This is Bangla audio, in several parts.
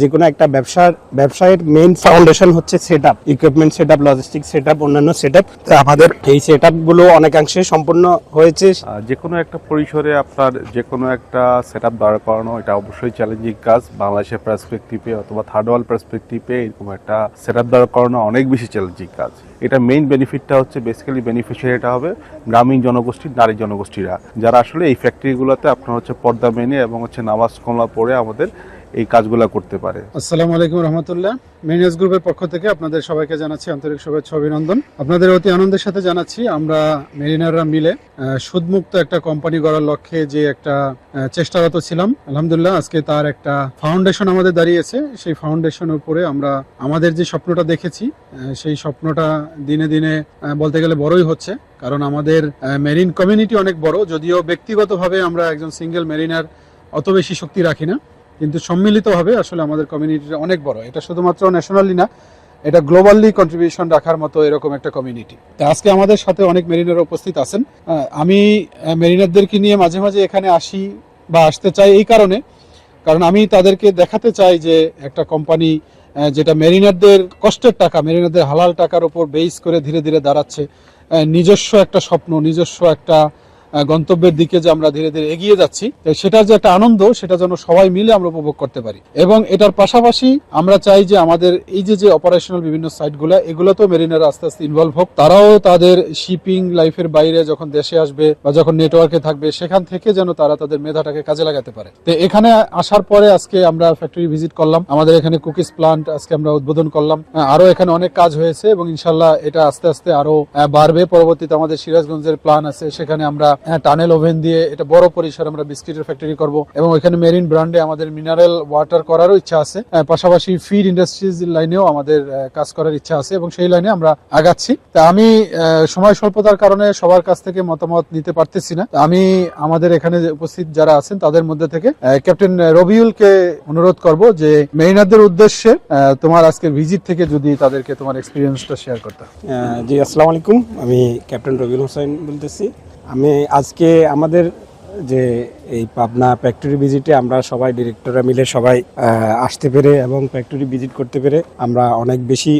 যে কোনো একটা ব্যবসার, ব্যবসায়ের মেইন ফাউন্ডেশন হচ্ছে set up equipment set up logistic set up অন্যান্য সেট আপ আমাদের এই সেটগুলো অনেকাংশে সম্পূর্ণ হয়েছে। যে কোনো একটা পরিসরে আপনার যে কোনো একটা সেট আপ দাঁড় করানো, এটা অবশ্যই চ্যালেঞ্জিং কাজ। বাংলাদেশের পার্সপেক্টিভে অথবা থার্ড ওয়ার্ল্ড পার্সপেক্টিভে এরকম একটা সেট আপ দাঁড় করানো অনেক বেশি চ্যালেঞ্জিং কাজ। এটা মেইন বেনিফিটটা হচ্ছে বেসিক্যালি বেনিফিশিয়ারিটা হবে গ্রামীণ জনগোষ্ঠীর নারী জনগোষ্ঠীরা। যারা আসলে এই ফ্যাক্টরিগুলোতে আপনার হচ্ছে পর্দা মেনে এবং হচ্ছে নামাজ কমলা পড়ে আমাদের এই কাজগুলো করতে পারে। আসসালামু আলাইকুম রহমতুল্লাহ। মেনিয়াস গ্রুপের পক্ষ থেকে আপনাদের সবাইকে জানাচ্ছি আন্তরিক শুভেচ্ছা, অভিনন্দন। আপনাদের অতি আনন্দের সাথে জানাচ্ছি, আমরা মেরিনাররা মিলে সুদমুক্ত একটা কোম্পানি গড়ার লক্ষ্যে যে একটা চেষ্টারত ছিলাম। আলহামদুলিল্লাহ, আজকে তার একটা ফাউন্ডেশন আমাদের দাঁড়িয়েছে। সেই ফাউন্ডেশনের উপরে আমরা আমাদের যে স্বপ্নটা দেখেছি সেই স্বপ্নটা দিনে দিনে বলতে গেলে বড়ই হচ্ছে। কারণ আমাদের মেরিন কমিউনিটি অনেক বড়, যদিও ব্যক্তিগতভাবে আমরা একজন সিঙ্গেল মেরিনার অত বেশি শক্তি রাখি না। কিন্তু সম্মিলিতভাবে আসলে আমাদের কমিউনিটিটা অনেক বড়। এটা শুধুমাত্র ন্যাশনালি না, এটা গ্লোবালি কন্ট্রিবিউশন রাখার মতো এরকম একটা কমিউনিটি তা আজকে আমাদের সাথে অনেক মেরিনার উপস্থিত আছেন। আমি মেরিনারদেরকে নিয়ে মাঝে মাঝে এখানে আসি বা আসতে চাই এই কারণে। কারণ আমি তাদেরকে দেখাতে চাই যে একটা কোম্পানি যেটা মেরিনারদের কষ্টের টাকা, মেরিনারদের হালাল টাকার উপর বেস করে ধীরে ধীরে দাঁড়াচ্ছে নিজস্ব একটা স্বপ্ন, নিজস্ব একটা গন্তব্যের দিকে যে আমরা ধীরে ধীরে এগিয়ে যাচ্ছি সেটার যে একটা আনন্দ, সেটা যেন সবাই মিলে আমরা উপভোগ করতে পারি। এবং এটার পাশাপাশি আমরা চাই যে আমাদের এই যে যে অপারেশনাল বিভিন্ন সাইটগুলো এগুলো তো মেরিনার আস্তে আস্তে ইনভলভ হোক। তারাও তাদের শিপিং লাইফের বাইরে যখন দেশে আসবে বা যখন নেটওয়ার্কে থাকবে, সেখান থেকে যেন তারা তাদের মেধাটাকে কাজে লাগাতে পারে। তো এখানে আসার পরে আজকে আমরা ফ্যাক্টরি ভিজিট করলাম। আমাদের এখানে কুকিজ প্লান্ট আজকে আমরা উদ্বোধন করলাম। আরও এখানে অনেক কাজ হয়েছে এবং ইনশাল্লাহ এটা আস্তে আস্তে আরও বাড়বে। পরবর্তীতে আমাদের সিরাজগঞ্জের প্ল্যান আছে। সেখানে আমরা টানেল ওভেন দিয়ে এটা বড় পরিসরে আমরা বিস্কিটের ফ্যাক্টরি করব এবং ওইখানে মেরিন ব্র্যান্ডে আমাদের মিনারেল ওয়াটার করারও ইচ্ছা আছে। পাশাপাশি ফিড ইন্ডাস্ট্রিজ লাইনেও আমাদের কাজ করার ইচ্ছা আছে এবং সেই লাইনে আমরা আগাচ্ছি। তা আমি সময় স্বল্পতার কারণে সবার কাছ থেকে মতামত নিতে পারতেছি না। আমি আমাদের এখানে উপস্থিত যারা আছেন, তাদের মধ্যে থেকে ক্যাপ্টেন রবিউলকে অনুরোধ করব যে মেরিনারদের উদ্দেশ্যে তোমার আজকের ভিজিট থেকে যদি তাদেরকে তোমার এক্সপিরিয়েন্সটা শেয়ার করতে। জি, আসসালামু আলাইকুম। আমি ক্যাপ্টেন রবিউল হোসেন বলতেছি। আমি আজকে আমাদের যে এই পাবনা ফ্যাক্টরি ভিজিটে আমরা সবাই ডিরেক্টররা মিলে সবাই আসতে পেরে এবং ফ্যাক্টরি ভিজিট করতে পেরে আমরা অনেক বেশি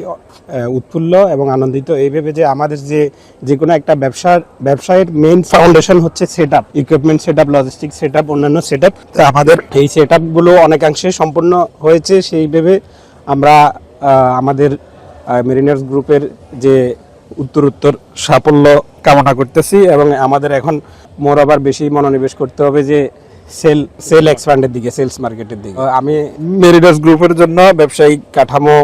উৎফুল্ল এবং আনন্দিত। এই ভেবে যে আমাদের যে যে কোনো একটা ব্যবসার, ব্যবসায়ের মেইন ফাউন্ডেশন হচ্ছে set up equipment set up logistic set up অন্যান্য সেট আপ আমাদের এই সেটগুলো অনেকাংশে সম্পূর্ণ হয়েছে। সেই ভেবে আমরা আমাদের মেরিনার্স গ্রুপের যে উত্তরোত্তর সাফল্য কামনা করতেছি এবং আমাদের এখন মোর আবার বেশি মনোনিবেশ করতে হবে যে সেল সেল এক্সপ্যান্ডের দিকে সেলস মার্কেটের দিকে। আমি মেরিনার্স গ্রুপের জন্য ব্যবসায়িক কাঠামো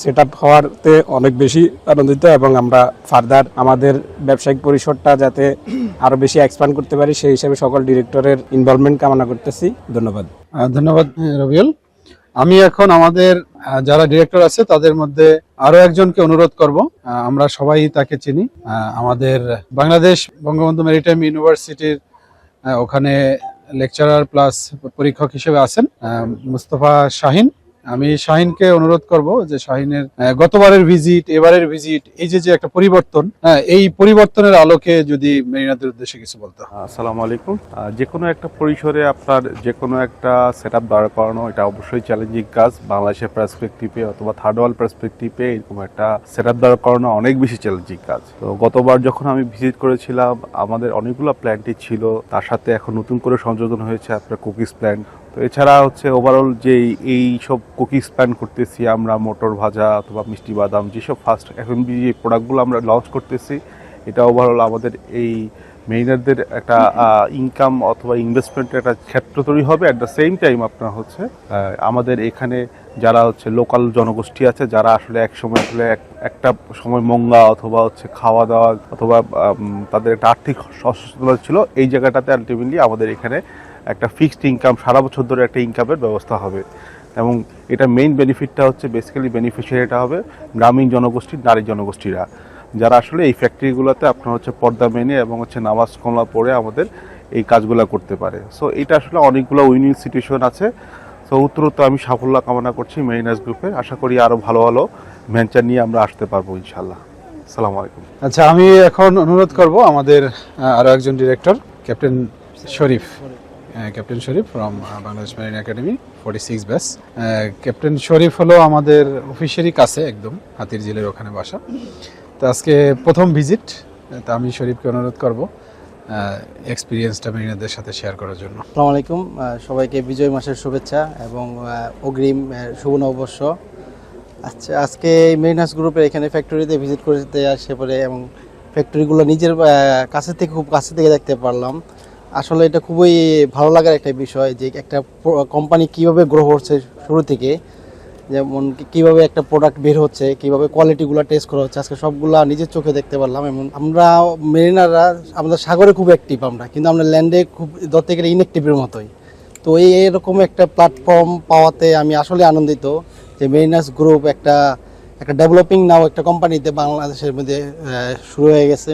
সেট আপ হওয়ারতে অনেক বেশি আনন্দিত এবং আমরা ফার্দার আমাদের ব্যবসায়িক পরিসরটা যাতে আরও বেশি এক্সপ্যান্ড করতে পারি, সেই হিসাবে সকল ডিরেক্টরের ইনভলভমেন্ট কামনা করতেছি। ধন্যবাদ। ধন্যবাদ, রবিউল। আমি এখন আমাদের যারা ডিরেক্টর আছে, তাদের মধ্যে আরও একজনকে অনুরোধ করব। আমরা সবাই তাকে চিনি। আমাদের বাংলাদেশ বঙ্গবন্ধু মেরিটাইম ইউনিভার্সিটির ওখানে লেকচারার প্লাস পরীক্ষক হিসেবে আছেন মুস্তফা শাহিন। আমি শাহিনকে অনুরোধ করব যে শাহিনের গতবারের ভিজিট এবারের ভিজিট এই যে যে একটা পরিবর্তন আহ, এই পরিবর্তনের আলোকে যদি মেরিনাদের উদ্দেশ্যে কিছু বলতে হয়। আসসালামু আলাইকুম। যে কোনো একটা পরিসরে আপনার যে কোনো একটা সেট আপ দাঁড় করানো এটা অবশ্যই চ্যালেঞ্জিং কাজ। বাংলাদেশের পার্সপেক্টিভে অথবা থার্ড ওয়ার্ল্ড পার্সপেক্টিভে এরকম একটা সেট আপ দাঁড় করানো অনেক বেশি চ্যালেঞ্জিং কাজ। তো গতবার যখন আমি ভিজিট করেছিলাম আমাদের অনেকগুলো প্ল্যান্টই ছিল। তার সাথে এখন নতুন করে সংযোজন হয়েছে আপনার কুকিজ প্ল্যান্ট তো এছাড়া হচ্ছে ওভারঅল যে এই সব কুকিজ প্ল্যান করতেছি আমরা, মোটর ভাজা অথবা মিষ্টি বাদাম, যেসব ফার্স্ট এখন যে প্রোডাক্টগুলো আমরা লঞ্চ করতেছি, এটা ওভারঅল আমাদের এই মেইনারদের একটা ইনকাম অথবা ইনভেস্টমেন্টের একটা ক্ষেত্র তৈরি হবে। অ্যাট দ্য সেম টাইম আপনার হচ্ছে আমাদের এখানে যারা হচ্ছে লোকাল জনগোষ্ঠী আছে, যারা আসলে এক সময় আসলে এক- একটা সময় মঙ্গা অথবা হচ্ছে খাওয়া দাওয়া অথবা তাদের একটা আর্থিক সচেতনতা ছিল, এই জায়গাটাতে আলটিমেটলি আমাদের এখানে একটা ফিক্সড ইনকাম সারা বছর ধরে একটা ইনকামের ব্যবস্থা হবে। এবং এটা মেইন বেনিফিটটা হচ্ছে বেসিক্যালি বেনিফিশিয়ারিটা হবে গ্রামীণ জনগোষ্ঠীর নারী জনগোষ্ঠীরা। যারা আসলে এই ফ্যাক্টরিগুলোতে আপনার হচ্ছে পর্দা মেনে এবং হচ্ছে নামাজ কমলা পড়ে আমাদের এই কাজগুলো করতে পারে। সো এটা আসলে অনেকগুলো উইনিং সিচুয়েশন আছে। সো উত্তরোত্তর আমি সাফল্য কামনা করছি মেরিনাস গ্রুপের আশা করি আরও ভালো ভালো ভেঞ্চার নিয়ে আমরা আসতে পারব ইনশাল্লাহ সালাম আলাইকুম। আচ্ছা আমি এখন অনুরোধ করব আমাদের আরও একজন director captain Sharif captain Sharif from Bangladesh Marine Academy forty six batch captain Sharif হলো আমাদের অফিসেরই কাছে একদম, হাতির ঝিলের ওখানে বাসা। তো আজকে প্রথম ভিজিট তো আমি শরীফকে অনুরোধ করব এক্সপিরিয়েন্সটা মেরিনাদের সাথে শেয়ার করার জন্য। আসসালামু আলাইকুম সবাইকে বিজয় মাসের শুভেচ্ছা এবং অগ্রিম শুভ নববর্ষ। আচ্ছা আজকে মেরিনাস গ্রুপের এখানে ফ্যাক্টরিতে ভিজিট করতে আসে পরে এবং ফ্যাক্টরিগুলো নিজের কাছে থেকে খুব কাছে থেকে দেখতে পারলাম। আসলে এটা খুবই ভালো লাগার একটা বিষয় যে একটা কোম্পানি কীভাবে গ্রো করছে শুরু থেকে, যেমন কীভাবে একটা প্রোডাক্ট বের হচ্ছে, কীভাবে কোয়ালিটিগুলো টেস্ট করা হচ্ছে, আজকে সবগুলা নিজের চোখে দেখতে পারলাম এবং আমরা মেরিনাররা আমাদের সাগরে খুব অ্যাক্টিভ আমরা, কিন্তু আমরা ল্যান্ডে খুব ধরতে গেলে ইনঅ্যাক্টিভের মতোই। তো এই এরকম একটা প্ল্যাটফর্ম পাওয়াতে আমি আসলে আনন্দিত যে মেরিনাস গ্রুপ একটা একটা ডেভেলপিং নাও একটা কোম্পানিতে বাংলাদেশের মধ্যে শুরু হয়ে গেছে।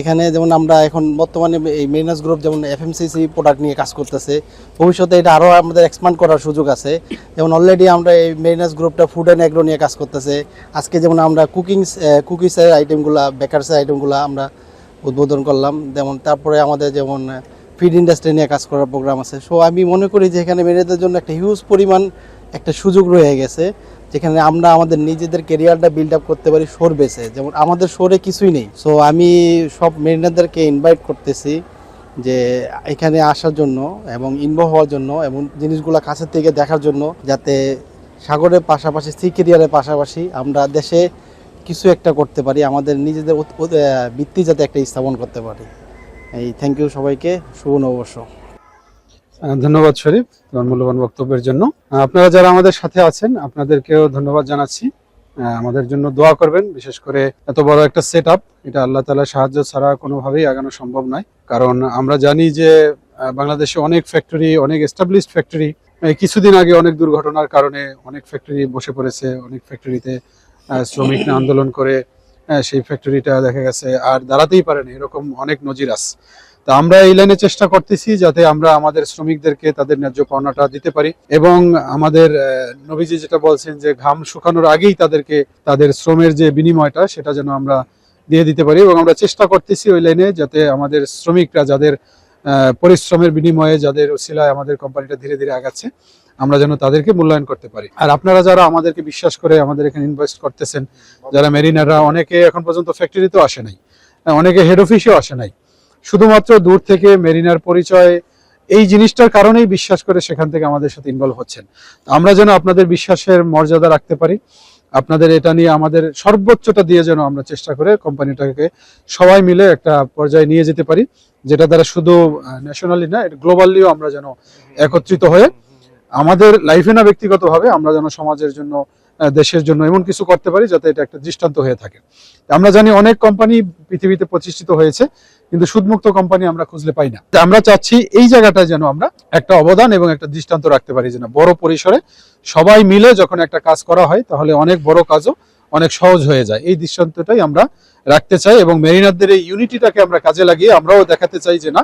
এখানে যেমন আমরা এখন বর্তমানে এই মেরিনাস গ্রুপ যেমন এফএমসিসি প্রোডাক্ট নিয়ে কাজ করতেছে, ভবিষ্যতে এটা আরও আমাদের এক্সপান্ড করার সুযোগ আছে। যেমন অলরেডি আমরা এই মেরিনাস গ্রুপটা ফুড অ্যান্ড অ্যাগ্রো নিয়ে কাজ করতেছে। আজকে যেমন আমরা কুকিং কুকিসের আইটেমগুলো বেকারসের আইটেমগুলো আমরা উদ্বোধন করলাম। যেমন তারপরে আমাদের যেমন ফিড ইন্ডাস্ট্রি নিয়ে কাজ করার প্রোগ্রাম আছে। সো আমি মনে করি যে এখানে মেয়েদের জন্য একটা হিউজ পরিমাণ একটা সুযোগ রয়ে গেছে। যেখানে আমরা আমাদের নিজেদের কেরিয়ারটা বিল্ড আপ করতে পারি শোর বেসে যেমন আমাদের শোরে কিছুই নেই। সো আমি সব মেরিনারদেরকে ইনভাইট করতেছি যে এখানে আসার জন্য এবং ইনভলভ হওয়ার জন্য এবং জিনিসগুলো কাছের থেকে দেখার জন্য যাতে সাগরের পাশাপাশি সি কেরিয়ারের পাশাপাশি আমরা দেশে কিছু একটা করতে পারি, আমাদের নিজেদের বৃত্তি যাতে একটা স্থাপন করতে পারি। এই থ্যাংক ইউ সবাইকে। শুভ নববর্ষ। ধন্যবাদ শরীফ তোমার মূল্যবান বক্তব্যের জন্য। আপনারা যারা আমাদের সাথে আছেন, আপনাদেরকেও ধন্যবাদ জানাচ্ছি। আমাদের জন্য দোয়া করবেন, বিশেষ করে এত বড় একটা সেট আপ এটা আল্লাহ তালার সাহায্য ছাড়া কোনোভাবেই আগানো সম্ভব নয়। কারণ আমরা জানি যে বাংলাদেশে অনেক ফ্যাক্টরি অনেক এস্টাবলিশড ফ্যাক্টরি কিছুদিন আগে অনেক দুর্ঘটনার কারণে অনেক ফ্যাক্টরি বসে পড়েছে, অনেক ফ্যাক্টরিতে শ্রমিক আন্দোলন করে সেই ফ্যাক্টরিটা দেখা গেছে, আর দাঁড়াতেই পারেনি, এরকম অনেক নজির আছে। তা আমরা এই লাইনে চেষ্টা করতেছি যাতে আমরা আমাদের শ্রমিকদেরকে তাদের ন্যায্য পাওনাটা দিতে পারি এবং আমাদের নবীজি যেটা বলছেন যে ঘাম শুকানোর আগেই তাদেরকে, তাদের শ্রমের যে বিনিময়টা সেটা যেন আমরা দিয়ে দিতে পারি এবং আমরা চেষ্টা করতেছি ওই লাইনে যাতে আমাদের শ্রমিকরা যাদের পরিশ্রমের বিনিময়ে যাদের ওসিলায় আমাদের কোম্পানিটা ধীরে ধীরে আগাচ্ছে, আমরা যেন তাদেরকে মূল্যায়ন করতে পারি। আর আপনারা যারা আমাদেরকে বিশ্বাস করে আমাদের এখানে ইনভেস্ট করতেছেন, যারা মেরিনাররা অনেকে এখন পর্যন্ত ফ্যাক্টরিতেও আসে নাই, অনেকে হেড অফিসেও আসে নাই শুধুমাত্র দূর থেকে মেরিনার পরিচয়, এই জিনিসটার কারণেই বিশ্বাস করে সেখান থেকে আমাদের সাথে ইনভলভ হচ্ছেন। আমরা যেন আপনাদের বিশ্বাসের মর্যাদা রাখতে পারি, আপনাদের এটা নিয়ে আমাদের সর্বোচ্চটা দিয়ে যেন আমরা চেষ্টা করে কোম্পানিটাকে সবাই মিলে একটা পর্যায়ে নিয়ে যেতে পারি, যেটা দ্বারা শুধু ন্যাশনালি না, এটা গ্লোবালিও আমরা যেন একত্রিত হয়ে আমাদের লাইফে না ব্যক্তিগতভাবে আমরা যেন সমাজের জন্য দেশের জন্য এমন কিছু করতে পারি যাতে এটা একটা দৃষ্টান্ত হয়ে থাকে। আমরা জানি অনেক কোম্পানি পৃথিবীতে প্রতিষ্ঠিত হয়েছে, কিন্তু সুদমুক্ত কোম্পানি আমরা খুঁজলে পাই না। আমরা চাচ্ছি এই জায়গাটায় যেন আমরা একটা অবদান এবং একটা দৃষ্টান্ত রাখতে পারি, যেন বড় পরিসরে সবাই মিলে যখন একটা কাজ করা হয়, তাহলে অনেক বড় কাজও অনেক সহজ হয়ে যায়। এই দৃষ্টান্তটাই আমরা রাখতে চাই এবং মেরিনারদের এই ইউনিটিটাকে আমরা কাজে লাগিয়ে আমরাও দেখাতে চাই যে না,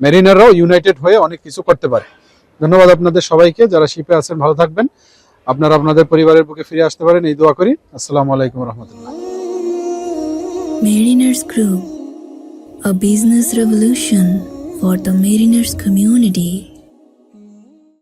মেরিনাররাও ইউনাইটেড হয়ে অনেক কিছু করতে পারে। ধন্যবাদ আপনাদের সবাইকে, যারা শিপে আছেন, ভালো থাকবেন। আপনারা আপনাদের পরিবারের বুকে ফিরে আসতে পারেন এই দোয়া করি আসসালামু আলাইকুম রহমতুল্লাহ Mariners Group, a business revolution for the mariners community.